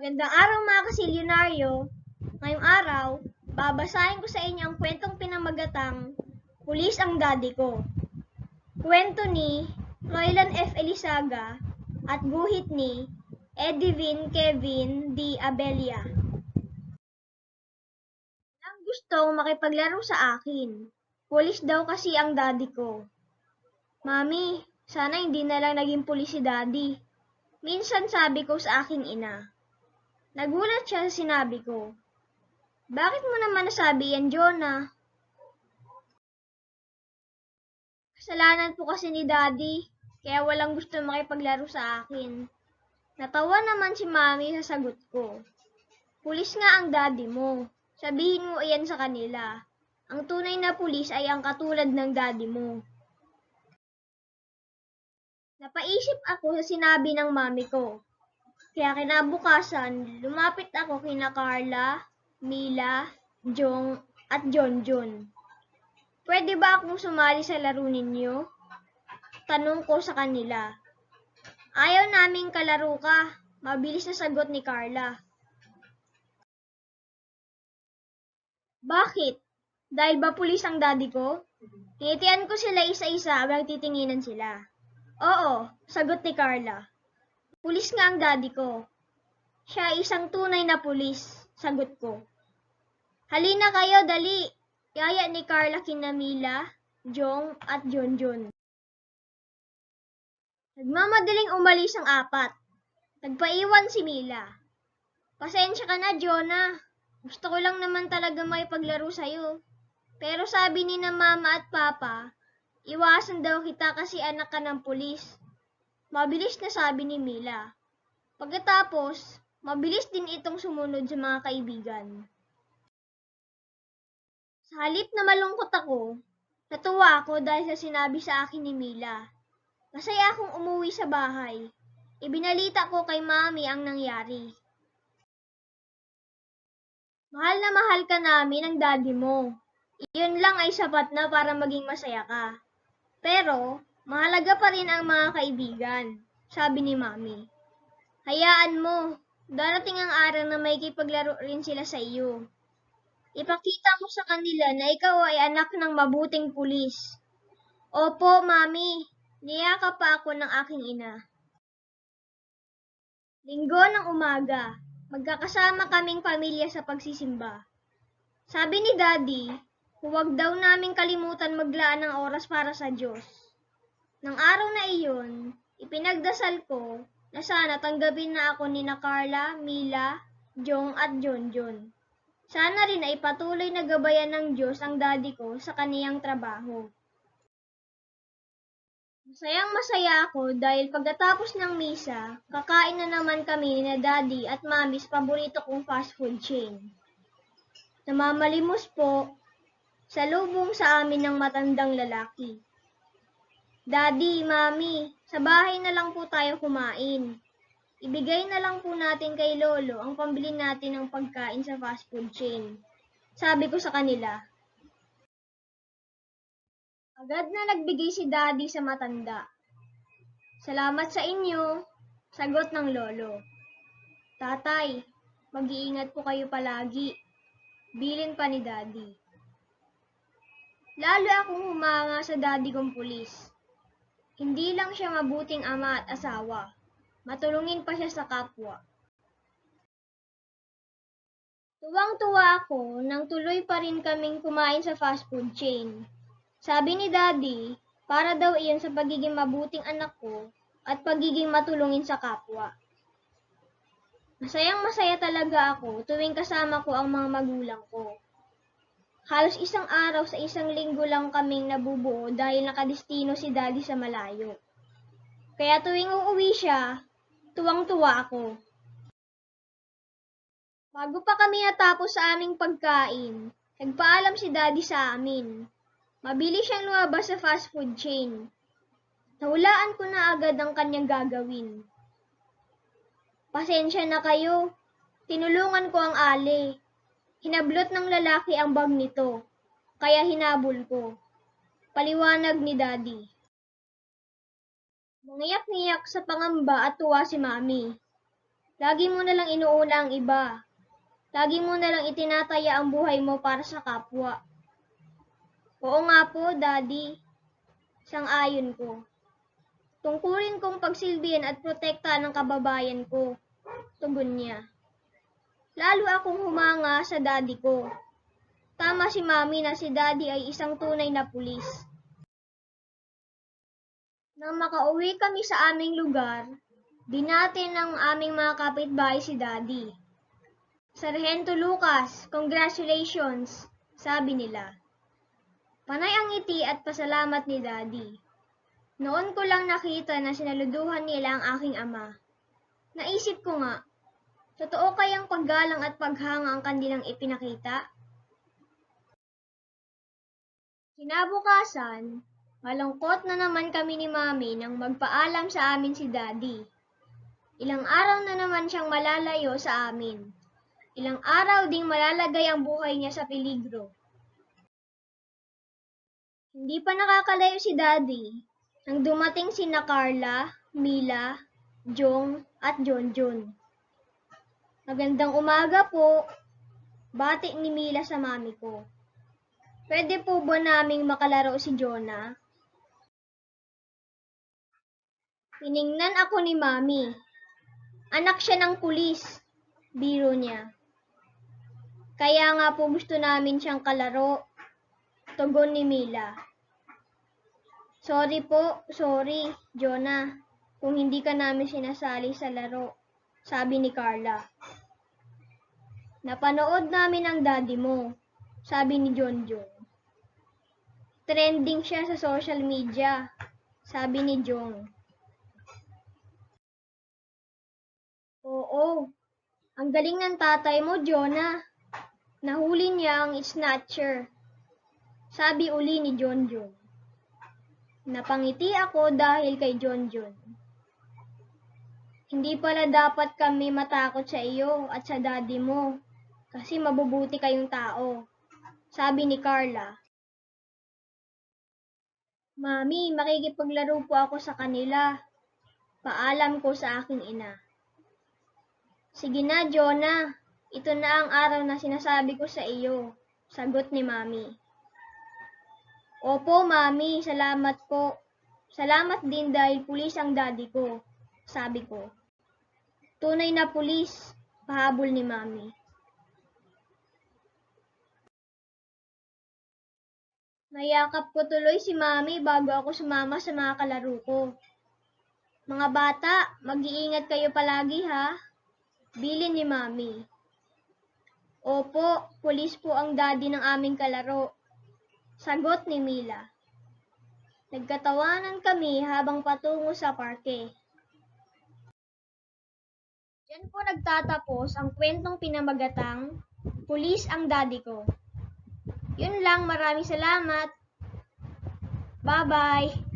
Magandang araw mga kasilyonaryo. Ngayong araw, babasahin ko sa inyo ang kwentong pinamagatang Pulis ang Daddy Ko. Kwento ni Roylan F. Elisaga at guhit ni Edwin Kevin D. Abelia. Ang gustong makipaglaro sa akin. Pulis daw kasi ang daddy ko. Mami, sana hindi na lang naging pulis si daddy. Minsan sabi ko sa aking ina. Nagulat siya sa sinabi ko. Bakit mo naman nasabi yan, Jonah? Kasalanan po kasi ni Daddy, kaya walang gusto makipaglaro sa akin. Natawa naman si Mami sa sagot ko. Pulis nga ang daddy mo. Sabihin mo iyan sa kanila. Ang tunay na pulis ay ang katulad ng daddy mo. Napaisip ako sa sinabi ng mami ko. Kaya kinabukasan, lumapit ako kina Carla, Mila, Jong, at John John. Pwede ba akong sumali sa laro ninyo? Tanong ko sa kanila. Ayaw naming kalaro ka. Mabilis na sagot ni Carla. Bakit? Dahil ba pulis ang daddy ko? Tinitian ko sila isa-isa habang titinginan sila. Oo, sagot ni Carla. Pulis nga ang daddy ko. Siya isang tunay na pulis, sagot ko. Halina kayo, dali. Yaya ni Carla kinamila, Jong at Jonjon. Nagmamadaling umalis ang apat. Nagpaiwan si Mila. Pasensya ka na, Jonah. Gusto ko lang naman talaga may paglaro sa'yo. Pero sabi ni na mama at papa, iwasan daw kita kasi anak ka ng pulis. Mabilis na sabi ni Mila. Pagkatapos, mabilis din itong sumunod sa mga kaibigan. Sa halip na malungkot ako, natuwa ako dahil sa sinabi sa akin ni Mila. Masaya akong umuwi sa bahay. Ibinalita ko kay mami ang nangyari. Mahal na mahal ka namin ang daddy mo. Iyon lang ay sapat na para maging masaya ka. Pero, mahalaga pa rin ang mga kaibigan, sabi ni mami. Hayaan mo, darating ang araw na may kipaglaro rin sila sa iyo. Ipakita mo sa kanila na ikaw ay anak ng mabuting pulis. Opo, mami. Niyaka pa ako ng aking ina. Linggo ng umaga, magkakasama kaming pamilya sa pagsisimba. Sabi ni Daddy, huwag daw naming kalimutan maglaan ng oras para sa Diyos. Nang araw na iyon, ipinagdasal ko na sana tanggapin na ako ni na Carla, Mila, Jong at John. Sana rin ay patuloy na gabayan ng Diyos ang daddy ko sa kaniyang trabaho. Masayang masaya ako dahil pagkatapos ng misa, kakain na naman kami ni na daddy at mami sa paborito kong fast food chain. Namamalimos po sa lubong sa amin ng matandang lalaki. Daddy, mami, sa bahay na lang po tayo kumain. Ibigay na lang po natin kay Lolo ang pambili natin ng pagkain sa fast food chain. Sabi ko sa kanila. Agad na nagbigay si Daddy sa matanda. Salamat sa inyo, sagot ng Lolo. Tatay, mag-iingat po kayo palagi. Bilin pa ni Daddy. Lalo akong humanga sa daddy kong pulis. Hindi lang siya mabuting ama at asawa. Matulungin pa siya sa kapwa. Tuwang-tuwa ako nang tuloy pa rin kaming kumain sa fast food chain. Sabi ni Daddy, para daw iyon sa pagiging mabuting anak ko at pagiging matulungin sa kapwa. Masayang masaya talaga ako tuwing kasama ko ang mga magulang ko. Halos isang araw sa isang linggo lang kaming nabubuo dahil nakadestino si Daddy sa malayo. Kaya tuwing uuwi siya, tuwang-tuwa ako. Bago pa kami natapos sa aming pagkain, nagpaalam si Daddy sa amin. Mabilis siyang lumabas sa fast food chain. Nahulaan ko na agad ang kanyang gagawin. Pasensya na kayo. Tinulungan ko ang ali. Hinablot ng lalaki ang bag nito, kaya hinabol ko. Paliwanag ni Daddy. Nangiyak-ngiyak sa pangamba at tuwa si Mami. Lagi mo na lang inuuna ang iba. Lagi mo na lang itinataya ang buhay mo para sa kapwa. Oo nga po, Daddy. Sang-ayon ko. Tungkulin kong pagsilbihan at protektahan ng kababayan ko. Tugon niya. Lalo akong humanga sa daddy ko. Tama si Mami na si Daddy ay isang tunay na pulis. Nang makauwi kami sa aming lugar, dinati ng aming mga kapitbahay si Daddy. Sargento Lucas, congratulations, sabi nila. Panay ang ngiti at pasalamat ni Daddy. Noon ko lang nakita na sinaluduhan nila ang aking ama. Naisip ko nga, totoo kayang paggalang at paghanga ang kanilang ipinakita? Kinabukasan, malungkot na naman kami ni Mami nang magpaalam sa amin si Daddy. Ilang araw na naman siyang malalayo sa amin. Ilang araw ding malalagay ang buhay niya sa peligro. Hindi pa nakakalayo si Daddy nang dumating sina Carla, Mila, Jong at Jonjon. Magandang umaga po. Bati ni Mila sa mami ko. Pwede po ba naming makalaro si Jonah? Tiningnan ako ni mami. Anak siya ng pulis. Biro niya. Kaya nga po gusto namin siyang kalaro. Tugon ni Mila. Sorry po, sorry, Jonah, kung hindi ka namin sinasali sa laro, sabi ni Carla. Napanood namin ang daddy mo, sabi ni Jonjon. Trending siya sa social media, sabi ni Jong. Oo, ang galing ng tatay mo, Jonah. Nahuli niya ang snatcher, sabi uli ni Jonjon. Napangiti ako dahil kay Jonjon. Hindi pala dapat kami matakot sa iyo at sa daddy mo kasi mabubuti kayong tao, sabi ni Carla. Mami, makikipaglaro po ako sa kanila. Paalam ko sa aking ina. Sige na, Jonah. Ito na ang araw na sinasabi ko sa iyo, sagot ni Mami. Opo, Mami, salamat po. Salamat din dahil pulis ang daddy ko, sabi ko. Tunay na pulis, pahabol ni Mami. Nayakap ko tuloy si Mami bago ako sumama sa mga kalaro ko. Mga bata, mag-iingat kayo palagi ha. Bilin ni Mami. Opo, pulis po ang daddy ng aming kalaro. Sagot ni Mila. Nagkatawanan kami habang patungo sa parke. Diyan po nagtatapos ang kwentong pinamagatang Pulis ang Daddy Ko. Yun lang, maraming salamat. Bye-bye!